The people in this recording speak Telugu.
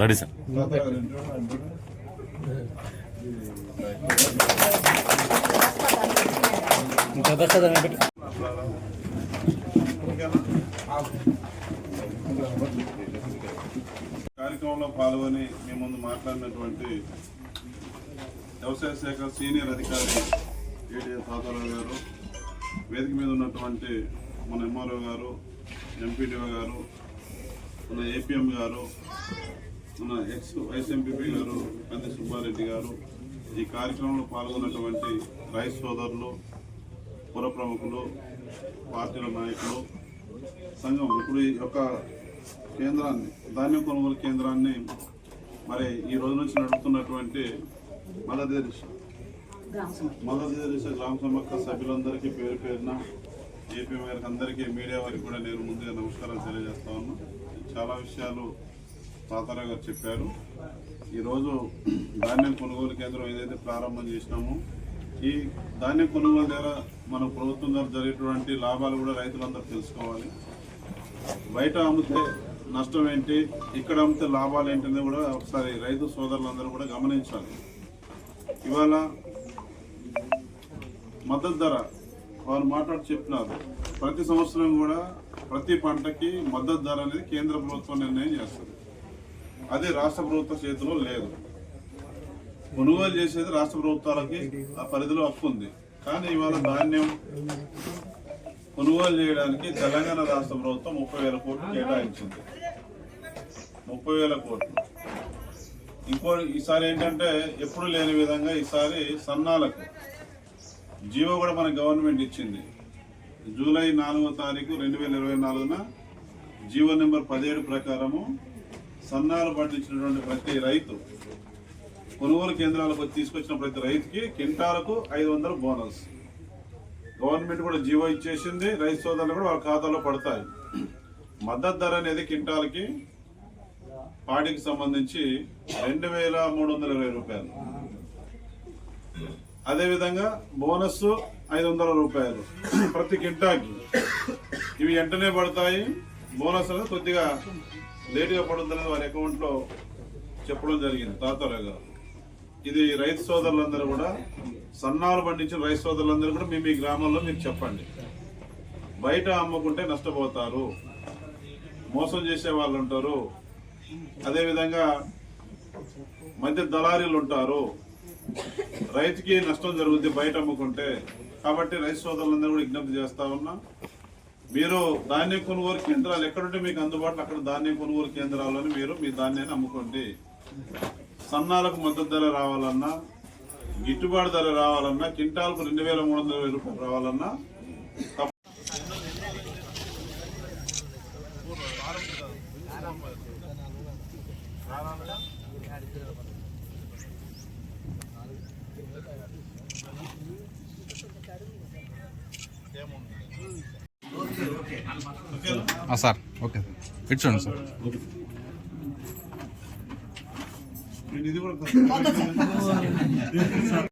Ready sir. కార్యక్రమంలో పాల్గొని మీ ముందు మాట్లాడినటువంటి వ్యవసాయ శాఖ సీనియర్ అధికారి ఏడిఎ తాతారావు గారు వేదిక మీద ఉన్నటువంటి మన ఎంఆర్ఓ గారు ఎంపీడీఓ గారు మన ఏపీఎం గారు మన ఎక్స్ వైస్ ఎంపీపీ గారు కంది సుబ్బారెడ్డి గారు ఈ కార్యక్రమంలో పాల్గొన్నటువంటి రైతు సోదరులు పుర ప్రముఖులు పార్టీల నాయకులు సంఘం ఇప్పుడు ఈ యొక్క కేంద్రాన్ని ధాన్యం కొనుగోలు కేంద్రాన్ని మరి ఈ రోజు నుంచి నడుపుతున్నటువంటి మదదేశ మదదేశ గ్రామ సభ్యులందరికీ పేరు పేరున ఏపీ వారికి అందరికీ మీడియా వారికి కూడా నేను ముందుగా నమస్కారం తెలియజేస్తా ఉన్నా. చాలా విషయాలు తాతారావు గారు చెప్పారు. ఈరోజు ధాన్యం కొనుగోలు కేంద్రం ఏదైతే ప్రారంభం చేసినామో ఈ ధాన్యం కొనుగోలు ద్వారా మన ప్రభుత్వం ద్వారా జరిగేటువంటి లాభాలు కూడా రైతులందరూ తెలుసుకోవాలి. బయట అమ్మితే నష్టం ఏంటి ఇక్కడ అమ్మితే లాభాలు ఏంటనేది కూడా ఒకసారి రైతు సోదరులందరూ కూడా గమనించాలి. ఇవాళ మద్దతు ధర వారు మాట్లాడి చెప్పినారు. ప్రతి సంవత్సరం కూడా ప్రతి పంటకి మద్దతు ధర అనేది కేంద్ర ప్రభుత్వం నిర్ణయం చేస్తుంది. అది రాష్ట్ర ప్రభుత్వ చేతిలో లేదు. కొనుగోలు చేసేది రాష్ట్ర ప్రభుత్వాలకి ఆ పరిధిలో హక్కు ఉంది. కానీ ఇవాళ ధాన్యం కొనుగోలు చేయడానికి తెలంగాణ రాష్ట్ర ప్రభుత్వం ముప్పై వేల కోట్లు కేటాయించింది. ముప్పై వేల కోట్లు. ఇంకో ఈసారి ఏంటంటే ఎప్పుడు లేని విధంగా ఈసారి సన్నాలకు జీవో కూడా మన గవర్నమెంట్ ఇచ్చింది. జూలై నాలుగో తారీఖు రెండు వేల ఇరవై నాలుగున జీవో నెంబర్ పదిహేడు ప్రకారము సన్నాలు పండించినటువంటి ప్రతి రైతు కొనుగోలు కేంద్రాలకు తీసుకొచ్చిన ప్రతి రైతుకి కింటాలకు ఐదు వందల బోనస్. గవర్నమెంట్ కూడా జీవో ఇచ్చేసింది. రైతు సోదరులు కూడా వాళ్ళ ఖాతాలో పడతాయి. మద్దతు ధర అనేది కింటాలకి పాటికి సంబంధించి రెండు వేల మూడు వందల ఇరవై రూపాయలు. అదేవిధంగా బోనస్ ఐదు వందల రూపాయలు ప్రతి కింటాకి. ఇవి వెంటనే పడతాయి. బోనస్ అనేది కొద్దిగా లేటుగా పడుతుందని వారి అకౌంట్లో చెప్పడం జరిగింది తాతారావు గారు. ఇది రైతు సోదరులందరూ కూడా సన్నాలు పండించిన రైతు సోదరులందరూ కూడా మీ మీ గ్రామంలో మీరు చెప్పండి. బయట అమ్ముకుంటే నష్టపోతారు. మోసం చేసే వాళ్ళు ఉంటారు. అదేవిధంగా మధ్య దళారీలు ఉంటారు. రైతుకి నష్టం జరుగుద్ది బయట అమ్ముకుంటే. కాబట్టి రైతు సోదరులందరూ కూడా విజ్ఞప్తి చేస్తా ఉన్నా మీరు ధాన్యం కొనుగోలు కేంద్రాలు ఎక్కడుంటే మీకు అందుబాటులో అక్కడ ధాన్యం కొనుగోలు కేంద్రాలను మీరు మీ ధాన్యాన్ని అమ్ముకోండి. సన్నాలకు మద్దతు ధర రావాలన్నా గిట్టుబాటు ధర రావాలన్నా క్వింటాల్కు రెండు వేల మూడు వందల రూపాయలు రావాలన్నా తప్ప- సార్. ఓకే. ఇటు చూడండి సార్. ఇది కూడా